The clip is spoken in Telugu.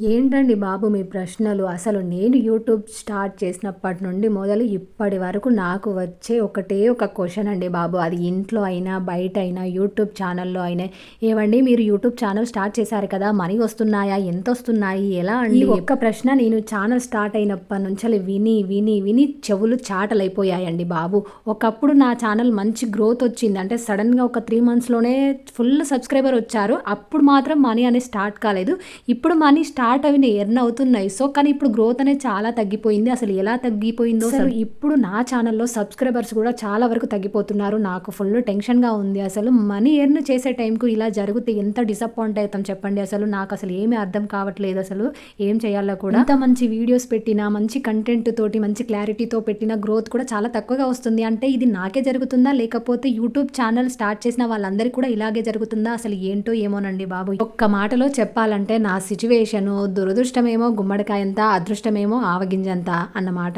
ఏంటండి బాబు మీ ప్రశ్నలు? అసలు నేను యూట్యూబ్ స్టార్ట్ చేసినప్పటి నుండి మొదలు ఇప్పటి వరకు నాకు వచ్చే ఒకటే ఒక క్వశ్చన్ అండి బాబు. అది ఇంట్లో అయినా బయట అయినా యూట్యూబ్ ఛానల్లో అయినా. ఏవండి మీరు యూట్యూబ్ ఛానల్ స్టార్ట్ చేశారు కదా మనీ వస్తున్నాయా ఎంత వస్తున్నాయి ఎలా అండి? ఒక్క ప్రశ్న నేను ఛానల్ స్టార్ట్ అయినప్పటి నుంచి విని విని విని చెవులు చాటలైపోయాయండి బాబు. ఒకప్పుడు నా ఛానల్ మంచి గ్రోత్ వచ్చింది. అంటే సడన్గా ఒక త్రీ మంత్స్లోనే ఫుల్ సబ్స్క్రైబర్ వచ్చారు. అప్పుడు మాత్రం మనీ అనేది స్టార్ట్ కాలేదు. ఇప్పుడు మనీ స్టార్ట్ స్టార్ట్ అవి ఎర్న్ అవుతున్నాయి. సో కానీ ఇప్పుడు గ్రోత్ అనేది చాలా తగ్గిపోయింది. అసలు ఎలా తగ్గిపోయిందో అసలు ఇప్పుడు నా ఛానల్లో సబ్స్క్రైబర్స్ కూడా చాలా వరకు తగ్గిపోతున్నారు. నాకు ఫుల్ టెన్షన్గా ఉంది. అసలు మనీ ఎర్న్ చేసే టైంకు ఇలా జరిగితే ఎంత డిసప్పాయింట్ అవుతాం చెప్పండి. అసలు నాకు అసలు ఏమీ అర్థం కావట్లేదు. అసలు ఏం చేయాలో కూడా. ఇంత మంచి వీడియోస్ పెట్టినా మంచి కంటెంట్ తోటి మంచి క్లారిటీతో పెట్టిన గ్రోత్ కూడా చాలా తక్కువగా వస్తుంది. అంటే ఇది నాకే జరుగుతుందా? లేకపోతే యూట్యూబ్ ఛానల్ స్టార్ట్ చేసిన వాళ్ళందరికీ కూడా ఇలాగే జరుగుతుందా? అసలు ఏంటో ఏమోనండి బాబు. ఒక్క మాటలో చెప్పాలంటే నా సిచ్యువేషను దురదృష్టమేమో గుమ్మడికాయంత అదృష్టమేమో ఆవగింజంత అన్నమాట.